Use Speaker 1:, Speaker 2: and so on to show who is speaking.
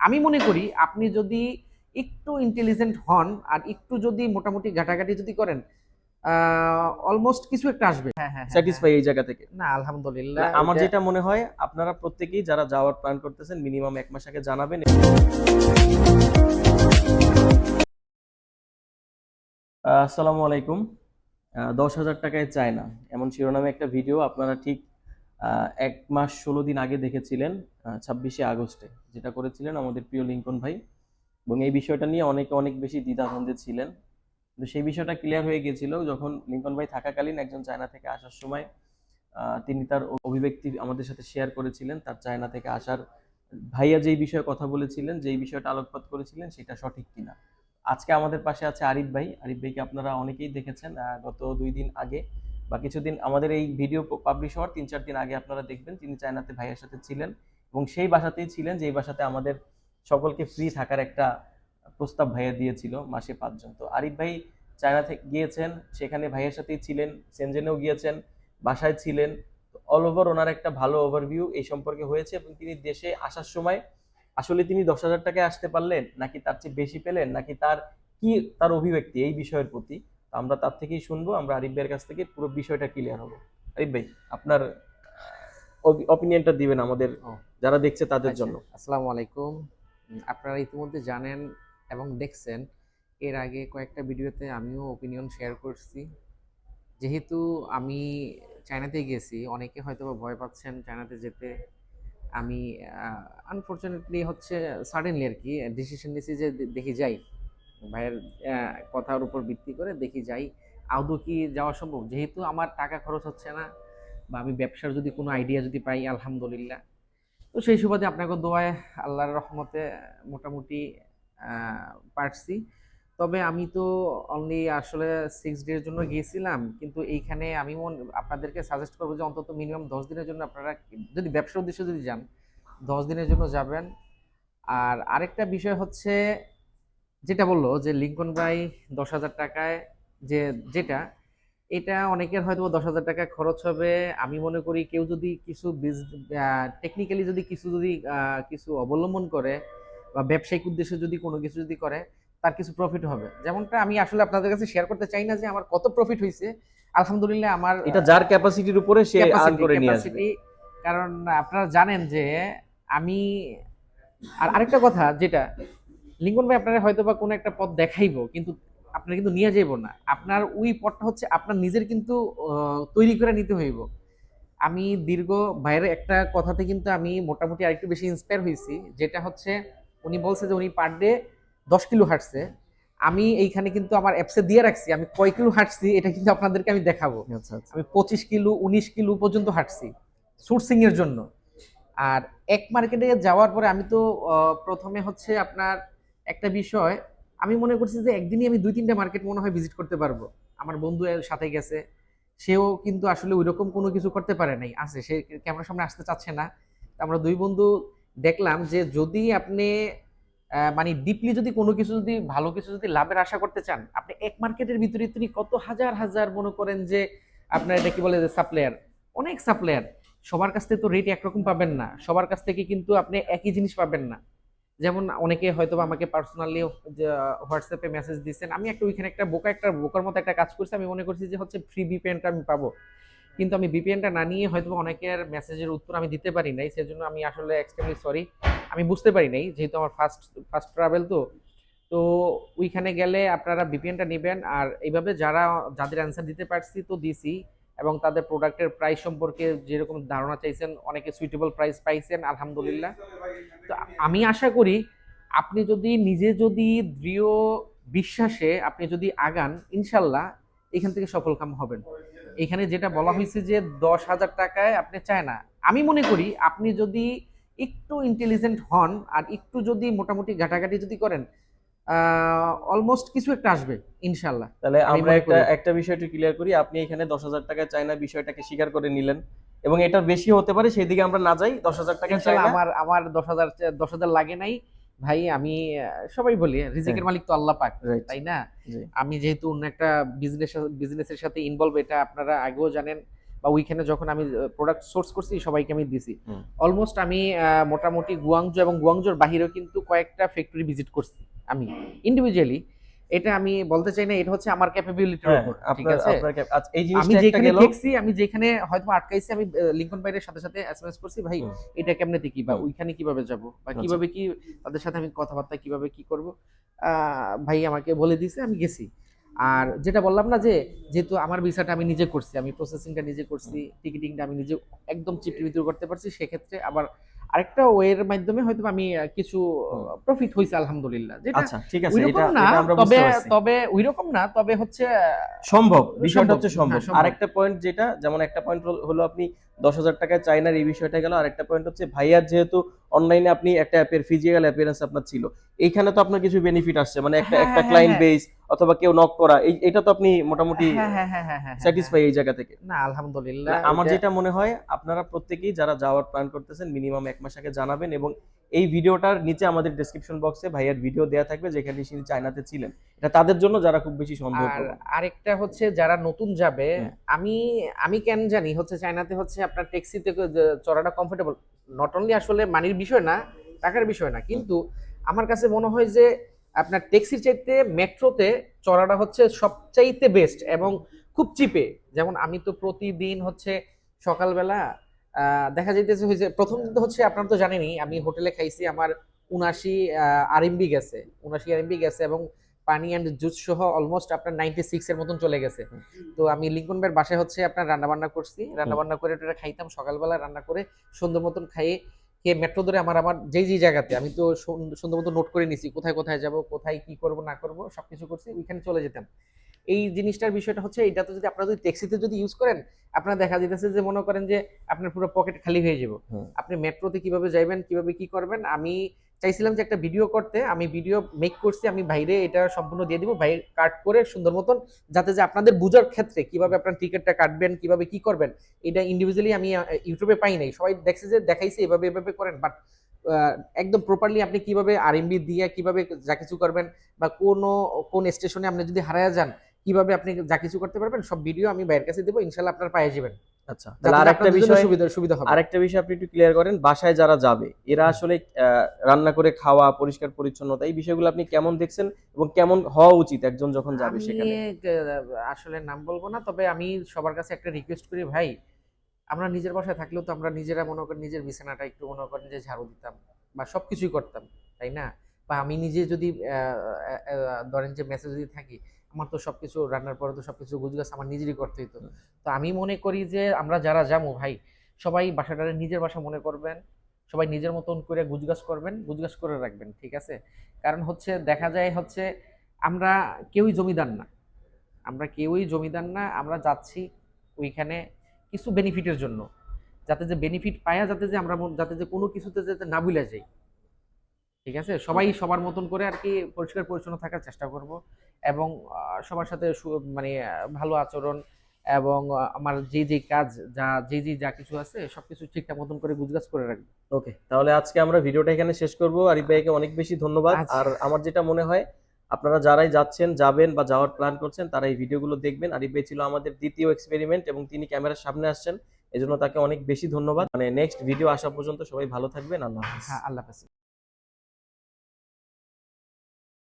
Speaker 1: আমি মনে করি আপনি যদি একটু ইন্টেলিজেন্ট হন আর একটু যদি মোটামুটি ঘাটাঘাটি যদি করেন অলমোস্ট কিছু একটা আসবে। হ্যাঁ হ্যাঁ
Speaker 2: স্যাটিসফাই এই জায়গা থেকে।
Speaker 1: না আলহামদুলিল্লাহ
Speaker 2: আমার যেটা মনে হয় আপনারা প্রত্যেকেই যারা যাওয়ার প্ল্যান করতেছেন মিনিমাম এক মাস আগে জানাবেন। আসসালামু আলাইকুম। আহ, দশ হাজার টাকায় চায় না এমন শিরোনামে একটা ভিডিও আপনারা ঠিক এক মাস ষোলো দিন আগে দেখেছিলেন ছাব্বিশে আগস্টে, যেটা করেছিলেন আমাদের প্রিয় লিঙ্কন ভাই। এবং এই বিষয়টা নিয়ে অনেকে অনেক বেশি দ্বিধাদ্বন্দ্বে ছিলেন। কিন্তু সেই বিষয়টা ক্লিয়ার হয়ে গিয়েছিল যখন লিঙ্কন ভাই থাকাকালীন একজন চায়না থেকে আসার সময় তিনি তার অভিব্যক্তি আমাদের সাথে শেয়ার করেছিলেন, তার চায়না থেকে আসার। ভাইয়া যেই বিষয়ে কথা বলেছিলেন, যেই বিষয়টা আলোকপাত করেছিলেন, সেটা সঠিক কিনা। আজকে আমাদের পাশে আছে আরিফ ভাই। আরিফ ভাইকে আপনারা অনেকেই দেখেছেন গত দুই দিন আগে বা কিছুদিন আমাদের এই ভিডিও পাবলিশ হওয়ার তিন চার দিন আগে আপনারা দেখবেন তিনি চায়নাতে ভাইয়ের সাথে ছিলেন এবং সেই বাসাতেই ছিলেন, যেই বাসাতে আমাদের সকলকে ফ্রি থাকার একটা প্রস্তাব ভাইয়া দিয়েছিল মাসে পাঁচজন। তো আরিফ ভাই চায়না থেকে গিয়েছেন, সেখানে ভাইয়ের সাথেই ছিলেন, সেনজেনেও গিয়েছেন, বাসায় ছিলেন। অল ওভার ওনার একটা ভালো ওভারভিউ এই সম্পর্কে হয়েছে এবং তিনি দেশে আসার সময় আসলে তিনি দশ হাজার টাকায় আসতে পারলেন, নাকি তার চেয়ে বেশি পেলেন, নাকি তার কি তার অভিব্যক্তি এই বিষয়ের প্রতি? আমরা তার থেকেই শুনব আমরা আরিফ ভাইয়ের কাছ থেকে পুরো বিষয়টা ক্লিয়ার হব। আরিফ ভাই আপনার অপিনিয়নটা দিবেন আমাদের। যারা দেখছে তাদের
Speaker 1: আচ্ছা,
Speaker 2: জন্য।
Speaker 1: আসসালামু আলাইকুম। আপনারা ইতিমধ্যে জানেন এবং দেখছেন এর আগে কয়েকটা ভিডিওতে আমিও ওপিনিয়ন শেয়ার করছি। যেহেতু আমি চায়নাতে গেছি অনেকে হয়তো বা ভয় পাচ্ছেন চায়নাতে যেতে। আমি আনফর্চুনেটলি হচ্ছে সাডেনলি আর কি ডিসিশন নিয়েছি যে দেখি যাই। ভাইয়ের কথার উপর ভিত্তি করে দেখি যাই, আদৌ কি যাওয়া সম্ভব? যেহেতু আমার টাকা খরচ হচ্ছে না বা আমি ব্যবসার যদি কোনো আইডিয়া যদি পাই, আলহামদুলিল্লাহ। তো সেই সুবাদে আপনাকে দোয়ায় আল্লাহর রহমতে মোটামুটি পারছি। তবে আমি তো অনলি আসলে সিক্স ডের জন্য গিয়েছিলাম, কিন্তু এইখানে আমি মন- আপনাদেরকে সাজেস্ট করব যে অন্তত মিনিমাম দশ দিনের জন্য আপনারা যদি ব্যবসার উদ্দেশ্যে যদি যান, দশ দিনের জন্য যাবেন। আর আরেকটা বিষয় হচ্ছে যেটা বলল যে লিঙ্কন ভাই দশ হাজার টাকায় যে যেটা এটা অনেকের হয়তো দশ হাজার টাকা খরচ হবে। আমি মনে করি কেউ যদি কিছু টেকনিক্যালি যদি কিছু যদি কিছু অবলম্বন করে বা ব্যবসায়িক উদ্দেশ্যে যদি কোনো কিছু যদি করে তার কিছু প্রফিট হবে। যেমনটা আমি আসলে আপনাদের কাছে শেয়ার করতে চাই না যে আমার কত প্রফিট হয়েছে আলহামদুলিল্লাহ আমার
Speaker 2: এটা যার ক্যাপাসিটির উপরে সে আর্ন করে নিয়ে আসবে।
Speaker 1: কারণ আপনারা জানেন যে আমি আর আরেকটা কথা যেটা লিঙ্কন ভাই আপনারা হয়তো বা কোনো একটা পথ দেখাইবো কিন্তু আপনারা কিন্তু নিয়ে যাইব না। আপনার ওই পথটা হচ্ছে আপনার নিজের কিন্তু তৈরি করে নিতে হইব। আমি দীর্ঘ বাইরে একটা কথাতে কিন্তু আমি মোটামুটি আরেকটু বেশি ইন্সপায়ার হয়েছি যেটা হচ্ছে উনি বলছে যে উনি পার ডে দশ কিলো হাঁটছে। আমি এইখানে কিন্তু আমার অ্যাপসে দিয়ে রাখছি আমি কয় কিলো হাঁটছি এটা কিন্তু আপনাদেরকে আমি দেখাবো।
Speaker 2: আচ্ছা আচ্ছা।
Speaker 1: আমি পঁচিশ কিলো উনিশ কিলো পর্যন্ত হাঁটছি সোর্সিং এর জন্য। আর এক মার্কেটে যাওয়ার পরে আমি তো প্রথমে হচ্ছে আপনার একটা বিষয়, আমি মনে করছি যে একদিনই আমি দুই, তিনটা মার্কেট মনে হয় ভিজিট করতে পারব। আমার বন্ধু সাথে গেছে, সেও কিন্তু আসলে ওই রকম কোনো কিছু করতে পারে নাই। আছে, সে ক্যামেরার সামনে আসতে চাচ্ছে না। আমরা দুই বন্ধু দেখলাম যে যদি আপনি মানে ডিপলি যদি কোনো কিছু যদি, ভালো কিছু যদি লাভের আশা করতে চান, আপনি এক মার্কেটের ভিতরে তিনি কত হাজার হাজার মনে করেন যে আপনার এটা কি বলে যে সাপ্লায়ার অনেক সাপ্লায়ার সবার কাছ থেকে তো রেট একরকম পাবেন না। সবার কাছ থেকে কিন্তু আপনি একই জিনিস পাবেন না। যেমন অনেকে হয়তো আমাকে পার্সোনালি হোয়াটসঅ্যাপে মেসেজ দিচ্ছেন, আমি একটা ওইখানে একটা বোকা একটা বোকার মতো একটা কাজ করছি, আমি মনে করছি যে, হচ্ছে ফ্রি বিপিএনটা আমি পাবো। কিন্তু আমি বিপিএনটা না নিয়ে হয়তো অনেকের মেসেজের উত্তর আমি দিতে পারি নাই, সেজন্য আমি আসলে এক্সট্রিমলি সরি আমি বুঝতে পারি নাই, যেহেতু আমার ফার্স্ট ফার্স্ট ট্রাভেল তো। তো ওইখানে গেলে আপনারা বিপিএনটা নেবেন, আর এইভাবে যারা, যাদের অ্যান্সার দিতে পারছি তো দিছি। এবং তাদের প্রোডাক্টের প্রাইস সম্পর্কে যেরকম ধারণা চাইছেন, অনেকে সুইটেবল প্রাইস পাইছেন, আলহামদুলিল্লাহ। তো আমি আশা করি আপনি যদি নিজে যদি দৃঢ় বিশ্বাসে আপনি যদি আগান, ইনশাল্লাহ এখান থেকে সফল কাম হবেন। এখানে যেটা বলা হয়েছে যে দশ হাজার টাকায় আপনি চায় না। আমি মনে করি আপনি যদি একটু ইন্টেলিজেন্ট হন আর একটু যদি মোটামুটি ঘাটাঘাটি যদি করেন অলমোস্ট কিছু একটা আসবে ইনশাল্লাহ
Speaker 2: তাহলে আমরা একটা একটা বিষয় একটু ক্লিয়ার করি। আপনি এখানে দশ হাজার টাকায় চায়না বিষয়টাকে স্বীকার করে নিলেন এবং এটার বেশি হতে পারে সেই দিকে আমরা না যাই দশ হাজার টাকা চায়না।
Speaker 1: আমার আমার দশ হাজার দশ হাজার লাগে নাই। ভাই আমি সবাই বলি রিজিকের
Speaker 2: হ্যাঁ।
Speaker 1: মালিক তো আল্লাহ পাক তাই না? আমি যেহেতু অন্য একটা বিজনেস বিজনেসের সাথে ইনভলভ এটা আপনারা আগেও জানেন বা ওইখানে যখন আমি প্রোডাক্ট সোর্স করছি সবাইকে আমি দিছি। অলমোস্ট আমি মোটামুটি গুয়াংজু এবং গুয়াংজুর বাহিরেও কিন্তু কয়েকটা ফ্যাক্টরি ভিজিট করছি। আমি ইন্ডিভিজুয়ালি এটা আমি বলতে চাই না এটা হচ্ছে আমার ক্যাপাবিলিটির উপর ঠিক আছে?
Speaker 2: আচ্ছা, এই
Speaker 1: আমি যেখানে দেখছি আমি যেখানে হয়তো আটকাইছি আমি আহ, লিঙ্কন ভাইয়ের সাথে সাথে এসএমএস করছি ভাই এটা কেমনে দেখি বা ওইখানে কীভাবে যাব? বা
Speaker 2: আচ্ছা।
Speaker 1: কীভাবে কি তাদের সাথে আমি কথাবার্তা কীভাবে কি করব? আহ, ভাই আমাকে বলে দিয়েছে আমি গেছি। আর যেটা বললাম না যে যেহেতু আমার ভিসাটা আমি নিজে করছি আমি প্রসেসিংটা নিজে করছি টিকিটিংটা আমি নিজে একদম চিপটির ভিতরে করতে পারছি সেক্ষেত্রে আবার আরেকটা ওয়ের মাধ্যমে হয়তো আমি কিছু প্রফিট হয়েছে আলহামদুলিল্লাহ। যেটা
Speaker 2: আচ্ছা ঠিক আছে এটা আমরা
Speaker 1: তবে তবে ওইরকম না তবে হচ্ছে
Speaker 2: সম্ভব বিষয়টা হচ্ছে সম্ভব
Speaker 1: হ্যাঁ, সম্ভব।
Speaker 2: আরেকটা পয়েন্ট যেটা যেমন একটা পয়েন্ট হলো আপনি দশ হাজার টাকায় চাইনার এই বিষয়টা গেল আরেকটা পয়েন্ট হচ্ছে ভাইয়ার যেহেতু অনলাইনে আপনি একটা অ্যাপের ফিজিক্যাল অ্যাপিয়ারেন্স আপনার ছিল। এইখানে তো আপনার কিছু বেনিফিট আসছে মানে একটা
Speaker 1: হ্যাঁ,
Speaker 2: একটা ক্লায়েন্ট
Speaker 1: হ্যাঁ।
Speaker 2: বেস অথবা কেউ নক করা এই- এটা তো আপনি মোটামুটি
Speaker 1: হ্যাঁ হ্যাঁ হ্যাঁ হ্যাঁ
Speaker 2: স্যাটিসফাই এই জায়গা থেকে।
Speaker 1: না আলহামদুলিল্লাহ
Speaker 2: আমার যেটা মনে হয় আপনারা প্রত্যেকেই যারা যাওয়ার প্ল্যান করতেছেন মিনিমাম এক মাস আগে জানাবেন এবং এই ভিডিওটার নিচে আমাদের ডেসক্রিপশন বক্সে ভাইয়ার ভিডিও দেওয়া থাকবে যেখানে তিনি চায়নাতে ছিলেন। এটা তাদের জন্য যারা খুব বেশি সম্ভব
Speaker 1: আর আরেকটা হচ্ছে যারা নতুন যাবে আমি আমি কেন জানি হচ্ছে চায়নাতে হচ্ছে আপনার ট্যাক্সিতে চড়াটা কমফোর্টেবল নট অনলি আসলে মানির বিষয় না টাকার বিষয় না কিন্তু আমার কাছে মনে হয় যে আপনার ট্যাক্সির চাইতে মেট্রোতে চড়াটা হচ্ছে সবচাইতে বেস্ট এবং খুব চিপে যেমন আমি তো প্রতিদিন হচ্ছে সকালবেলা দেখা যাইতেছে হয়েছে প্রথম দিন তো হচ্ছে আপনারা তো জানেনই আমি হোটেলে খাইছি আমার উনাশি আরএমবি গেছে উনাশি আরএমবি গেছে এবং পানি অ্যান্ড জুস সহ অলমোস্ট আপনার নাইনটি সিক্সের মতন চলে গেছে। তো আমি লিঙ্কন ভাইয়ের বাসায় হচ্ছে আপনার রান্না বান্না করছি রান্না বান্না করে এটা খাইতাম সকালবেলা রান্না করে সুন্দর মতন খাইয়ে খেয়ে মেট্রো ধরে আমার আমার যেই যেই জায়গাতে আমি তো সুন্দর মতো নোট করে নিছি কোথায় কোথায় যাব কোথায় কি করব না করব সব কিছু করছি ওইখানে চলে যেতাম। এই জিনিসটার বিষয়টা হচ্ছে এটা তো যদি আপনারা যদি ট্যাক্সিতে যদি ইউজ করেন আপনারা দেখা যেতেছে যে মনে করেন যে আপনার পুরো পকেট খালি হয়ে যাব আপনি মেট্রোতে কীভাবে যাইবেন কীভাবে কি করবেন আমি চাইছিলাম যে একটা ভিডিও করতে, আমি ভিডিও মেক করছি, আমি বাইরে এটা সম্পূর্ণ দিয়ে দিব বাইরে কাট করে সুন্দর মতন যাতে যে আপনাদের বুঝার ক্ষেত্রে কীভাবে আপনার টিকিটটা কাটবেন, কীভাবে কি করবেন, এটা ইন্ডিভিজুয়ালি আমি ইউটিউবে পাই নাই। সবাই দেখছে যে দেখাইছে, এভাবে এভাবে করেন। বাট একদম প্রপারলি আপনি কীভাবে আরএমবি দিয়ে কীভাবে যা কিছু করবেন বা কোনো, কোন স্টেশনে আপনি যদি হারায় যান, কীভাবে আপনি যা কিছু করতে পারবেন, সব ভিডিও আমি বাইরের কাছে দেবো, ইনশাল্লাহ আপনার পায়ে যাবেন
Speaker 2: আচ্ছা আরেকটা বিষয়
Speaker 1: সুবিধা সুবিধা হবে।
Speaker 2: আরেকটা বিষয় আপনি একটু ক্লিয়ার করেন বাসায় যারা যাবে এরা আসলে আহ, রান্না করে খাওয়া পরিষ্কার পরিচ্ছন্নতা এই বিষয়গুলো আপনি কেমন দেখছেন এবং কেমন হওয়া উচিত একজন যখন যাবে সেখানে?
Speaker 1: আসলে নাম বলব না তবে আমি সবার কাছে একটা রিকোয়েস্ট করি ভাই আমরা নিজের বাসায় থাকলেও তো আমরা নিজেরা মনে করেন নিজের বিছানাটা একটু মনে করেন যে ঝাড়ু দিতাম বা সবকিছুই করতাম তাই না? বা আমি নিজে যদি ধরেন যে মেসেজ যদি থাকি আমার তো সবকিছু রান্নার পরে তো সবকিছু গুজগাছ আমার নিজেরই করতে হতো
Speaker 2: হুম।
Speaker 1: তো আমি মনে করি যে আমরা যারা যাব ভাই সবাই বাসাটারে নিজের বাসা মনে করবেন সবাই নিজের মতন করে গুজগাছ করবেন গুজগাছ করে রাখবেন ঠিক আছে? কারণ হচ্ছে দেখা যায় হচ্ছে আমরা কেউই জমিদার না। আমরা কেউই জমিদার না আমরা যাচ্ছি ওইখানে কিছু বেনিফিটের জন্য। যাতে যে বেনিফিট পায়া যাতে যে আমরা যাতে যে কোনো কিছুতে যাতে না ভুলে যাই। ঠিক আছে? সবাই সবার মতন করে আর কি পরিষ্কার পরিচ্ছন্ন থাকার চেষ্টা করব। এবং সবার সাথে মানে ভালো আচরণ এবং আমার যে যে কাজ যা যে যে যা কিছু আছে সবকিছু ঠিকঠাক মতন করে গুজগাছ করে রাখব।
Speaker 2: ওকে তাহলে আজকে আমরা ভিডিওটা এখানে শেষ করব। আরিফ ভাইকে অনেক বেশি ধন্যবাদ।
Speaker 1: আচ্ছা।
Speaker 2: আর আমার যেটা মনে হয় আপনারা যারাই যাচ্ছেন যাবেন বা যাওয়ার প্ল্যান করছেন তারা এই ভিডিওগুলো দেখবেন। আরিফ ভাই ছিল আমাদের দ্বিতীয় এক্সপেরিমেন্ট এবং তিনি ক্যামেরার সামনে আসছেন। এজন্য তাকে অনেক বেশি ধন্যবাদ। মানে নেক্সট ভিডিও আসা পর্যন্ত সবাই ভালো থাকবেন। আল্লাহ হাফেজ।
Speaker 1: হ্যাঁ আল্লাহ হাফেজ।